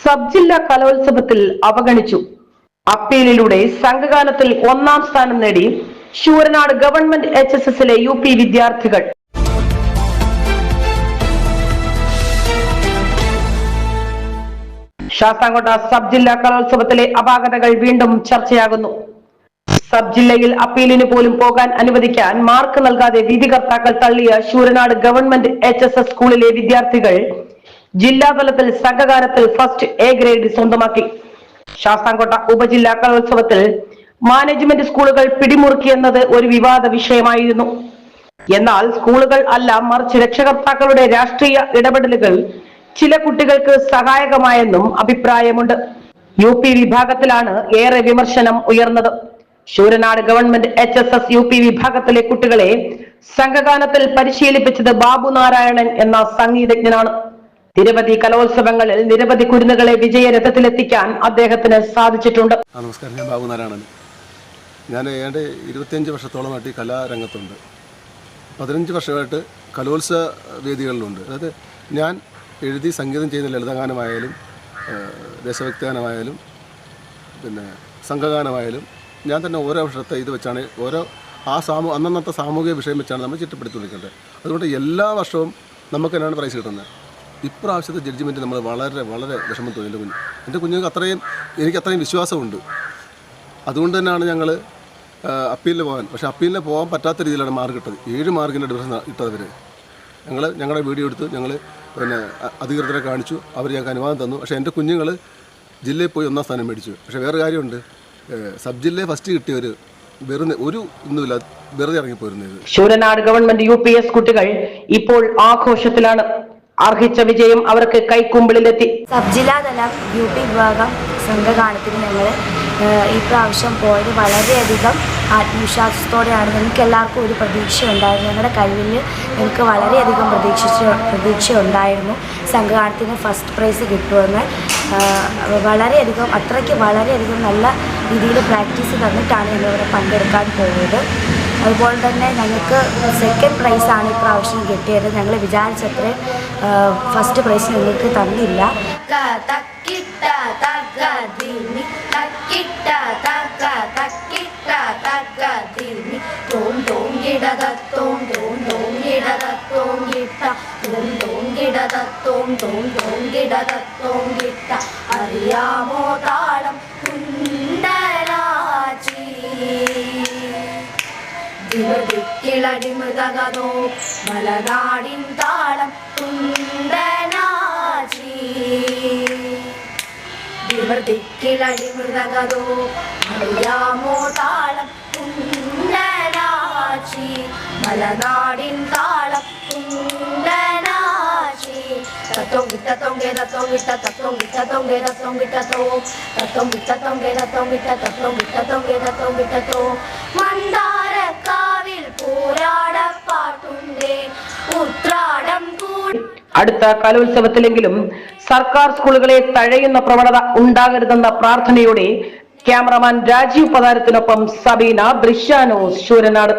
Sub ജില്ലാ കലോത്സവത്തിൽ അവഗണിച്ചു. അപ്പീലിലൂടെ സംഘഗാനത്തിൽ ഒന്നാം സ്ഥാനം നേടി ശൂരനാട് ഗവൺമെന്റ് എച്ച് എസ് എസിലെ യു പി വിദ്യാർത്ഥികൾ. ശാസ്താംകോട്ട സബ് ജില്ലാ കലോത്സവത്തിലെ അപാകതകൾ വീണ്ടും ചർച്ചയാകുന്നു. സബ് ജില്ലയിൽ അപ്പീലിന് പോലും പോകാൻ അനുവദിക്കാൻ മാർക്ക് നൽകാതെ വിധികർത്താക്കൾ തള്ളിയ ശൂരനാട് ഗവൺമെന്റ് എച്ച് സ്കൂളിലെ വിദ്യാർത്ഥികൾ ജില്ലാതലത്തിൽ സംഘകാലത്തിൽ ഫസ്റ്റ് എ ഗ്രേഡ് സ്വന്തമാക്കി. ശാസ്താംകോട്ട ഉപജില്ലാ കലോത്സവത്തിൽ മാനേജ്മെന്റ് സ്കൂളുകൾ പിടിമുറുക്കിയെന്നത് ഒരു വിവാദ വിഷയമായിരുന്നു. എന്നാൽ സ്കൂളുകൾ അല്ല മറിച്ച് രക്ഷകർത്താക്കളുടെ രാഷ്ട്രീയ ഇടപെടലുകൾ ചില കുട്ടികൾക്ക് സഹായകമായെന്നും അഭിപ്രായമുണ്ട്. യു പി വിഭാഗത്തിലാണ് ഏറെ വിമർശനം ഉയർന്നത്. Sooranad government H S S U P വിഭാഗത്തിലെ കുട്ടികളെ സംഘഗാനത്തിൽ പരിശീലിപ്പിച്ചത് ബാബു നാരായണൻ എന്ന സംഗീതജ്ഞനാണ്. നിരവധി കലോത്സവങ്ങളിൽ നിരവധി കുരുന്നുകളെ വിജയരഥത്തിലെത്തിക്കാൻ അദ്ദേഹത്തിന് സാധിച്ചിട്ടുണ്ട്. നമസ്കാരം ഞാൻ ബാബു നാരായണൻ. ഞാൻ ഏതാണ്ട് ഇരുപത്തിയഞ്ച് വർഷത്തോളമായിട്ട് ഈ കലാരംഗത്തുണ്ട്. പതിനഞ്ച് വർഷമായിട്ട് കലോത്സവ വേദികളിലുണ്ട്. അതായത് ഞാൻ എഴുതി സംഗീതം ചെയ്യുന്ന ലളിതഗാനമായാലും ദേശഭക്തിഗാനമായാലും പിന്നെ സംഘഗാനമായാലും ഞാൻ തന്നെ ഓരോ വർഷത്തെ ഇത് വെച്ചാണ് ഓരോ ആ സാമൂ അന്നന്നത്തെ സാമൂഹിക വിഷയം വെച്ചാണ് നമ്മൾ ചിട്ടപ്പെടുത്തി കൊടുക്കേണ്ടത് അതുകൊണ്ട് എല്ലാ വർഷവും നമുക്ക് തന്നെയാണ് പ്രൈസ് കിട്ടുന്നത്. ഇപ്രാവശ്യത്തെ ജഡ്ജ്മെന്റ് നമ്മൾ വളരെ വളരെ വിഷമം തോന്നി എന്റെ കുഞ്ഞ്. എന്റെ കുഞ്ഞുങ്ങൾക്ക് അത്രയും എനിക്ക് അത്രയും വിശ്വാസമുണ്ട്. അതുകൊണ്ട് തന്നെയാണ് ഞങ്ങൾ അപ്പീലിൽ പോകാൻ. പക്ഷേ അപ്പീലിന് പോകാൻ പറ്റാത്ത രീതിയിലാണ് മാർക്ക് ഇട്ടത്. ഏഴ് മാർക്കിന്റെ ഡിഫറൻസ് വരെ ഞങ്ങൾ ഞങ്ങളുടെ വീഡിയോ എടുത്ത് ഞങ്ങൾ പിന്നെ അധികൃതരെ കാണിച്ചു. അവർ ഞങ്ങൾക്ക് അനുവാദം തന്നു. പക്ഷേ എന്റെ കുഞ്ഞുങ്ങൾ ജില്ലയിൽ പോയി ഒന്നാം സ്ഥാനം മേടിച്ചു. പക്ഷേ വേറെ കാര്യമുണ്ട്. സബ് ജില്ലയിൽ ഫസ്റ്റ് കിട്ടിയവർ വെറുതെ ഒരു ഒന്നുമില്ല വെറുതെ ഇറങ്ങിപ്പോയിരുന്നത്. Sooranad government U P S കുട്ടികൾ ഇപ്പോൾ ആഘോഷത്തിലാണ്. അർഹിച്ച വിജയം അവർക്ക് കൈക്കുമ്പിളിലെത്തി. സബ് ജില്ലാതല ബ്യൂട്ടി വിഭാഗം സംഘഗാനത്തിന് ഞങ്ങൾ ഈ പ്രാവശ്യം പോയത് വളരെയധികം ആത്മവിശ്വാസത്തോടെയാണ്. ഞങ്ങൾക്ക് എല്ലാവർക്കും ഒരു പ്രതീക്ഷ ഉണ്ടായിരുന്നു ഞങ്ങളുടെ കഴിവിൽ ഞങ്ങൾക്ക് വളരെയധികം പ്രതീക്ഷിച്ച് പ്രതീക്ഷ ഉണ്ടായിരുന്നു സംഘഗാനത്തിന് ഫസ്റ്റ് പ്രൈസ് കിട്ടുമെന്ന്. വളരെയധികം അത്രയ്ക്ക് വളരെയധികം നല്ല രീതിയിൽ പ്രാക്ടീസ് തന്നിട്ടാണ് ഞങ്ങളിവിടെ പങ്കെടുക്കാൻ പോയത്. അതുപോലെ തന്നെ ഞങ്ങൾക്ക് സെക്കൻഡ് പ്രൈസാണ് ഇപ്രാവശ്യം പ്രാവശ്യം കിട്ടിയത്. ഞങ്ങൾ വിചാരിച്ചത്ര ഫസ്റ്റ് പ്രൈസ് ഞങ്ങൾക്ക് തന്നില്ല. തോം തോം കിടതത്തോം തോം തോം കിടതത്തോം കിട്ട. തോം തോം കിടതത്തോം തോം തോം കിടതത്തോം കിട്ട. അറിയാമോ താളം ദിക്കിളടി മൃതകതോ മലനാടിൻ താളം തുണ്ടനാചി ദിക്കിളടി മൃതകതോ അറിയാമോ താളം തുണ്ടനാചി മലനാടിൻ താളം തുണ്ടനാചി തത്തൊങ്കിട്ട തൊങ്കേത തൊങ്കിട്ട തത്തൊങ്കിട്ട തൊങ്കെ തൊങ്കിട്ട തോ. തത്തൊങ്കിട്ട തൊങ്കേത തൊങ്കിട്ട തത്തൊങ്കിട്ട തൊങ്കേത തൊങ്കിട്ട അടുത്ത കലോത്സവത്തിലെങ്കിലും സർക്കാർ സ്കൂളുകളെ തഴയുന്ന പ്രവണത ഉണ്ടാകരുതെന്ന പ്രാർത്ഥനയോടെ ക്യാമറമാൻ രാജീവ് പതാരത്തിനൊപ്പം സബീന ദൃശ്യാനോസ് ശൂരനാട്